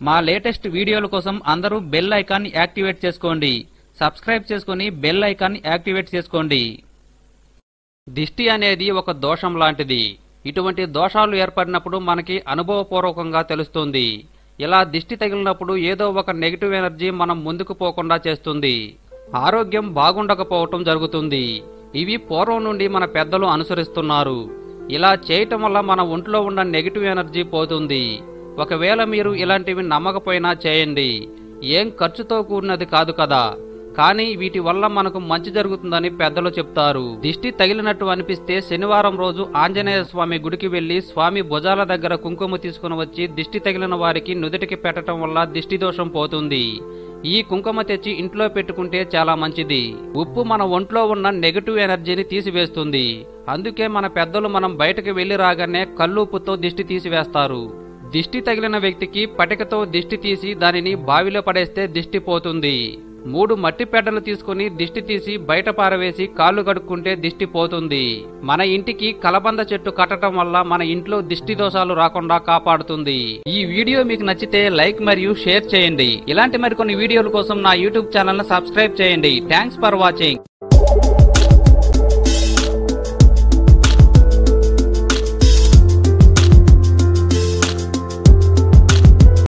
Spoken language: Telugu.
మా లేటెస్ట్ వీడియోల కోసం అందరూ బెల్ ఐకాన్ యాక్టివేట్ చేసుకోండి. సబ్స్క్రైబ్ చేసుకుని బెల్ ఐకాన్ యాక్టివేట్ చేసుకోండి. దిష్టి అనేది ఒక దోషం లాంటిది. ఇటువంటి దోషాలు ఏర్పడినప్పుడు మనకి అనుభవపూర్వకంగా తెలుస్తుంది. ఇలా దిష్టి తగిలినప్పుడు ఏదో ఒక నెగిటివ్ ఎనర్జీ మనం ముందుకు పోకుండా చేస్తుంది. ఆరోగ్యం బాగుండకపోవటం జరుగుతుంది. ఇవి పూర్వం నుండి మన పెద్దలు అనుసరిస్తున్నారు. ఇలా చేయటం వల్ల మన ఒంట్లో ఉన్న నెగిటివ్ ఎనర్జీ పోతుంది. ఒకవేళ మీరు ఇలాంటివి నమ్మకపోయినా చేయండి. ఏం ఖర్చుతో కూడినది కాదు కదా. కానీ వీటి వల్ల మనకు మంచి జరుగుతుందని పెద్దలు చెప్తారు. దిష్టి తగిలినట్టు అనిపిస్తే శనివారం రోజు ఆంజనేయ స్వామి గుడికి వెళ్ళి స్వామి భుజాల దగ్గర కుంకుమ తీసుకుని వచ్చి దిష్టి తగిలిన వారికి నుదుటికి పెట్టడం వల్ల దిష్టి దోషం పోతుంది. ఈ కుంకుమ తెచ్చి ఇంట్లో పెట్టుకుంటే చాలా మంచిది. ఉప్పు మన ఒంట్లో ఉన్న నెగటివ్ ఎనర్జీని తీసివేస్తుంది. అందుకే మన పెద్దలు మనం బయటకు వెళ్ళి రాగానే కల్లుప్పుతో దిష్టి తీసివేస్తారు. దిష్టి తగిలిన వ్యక్తికి పటికతో దిష్టి తీసి దానిని బావిలో పడేస్తే దిష్టి పోతుంది. మూడు మట్టి పెడ్డలు తీసుకుని దిష్టి తీసి బయట పారవేసి కాళ్ళు కడుక్కుంటే దిష్టి పోతుంది. మన ఇంటికి కలబంద చెట్టు కట్టడం వల్ల మన ఇంట్లో దిష్టి దోషాలు రాకుండా కాపాడుతుంది. ఈ వీడియో మీకు నచ్చితే లైక్ మరియు షేర్ చేయండి. ఇలాంటి మరికొన్ని వీడియోల కోసం నా యూట్యూబ్ ఛానల్ సబ్స్క్రైబ్ చేయండి. Thanks for watching.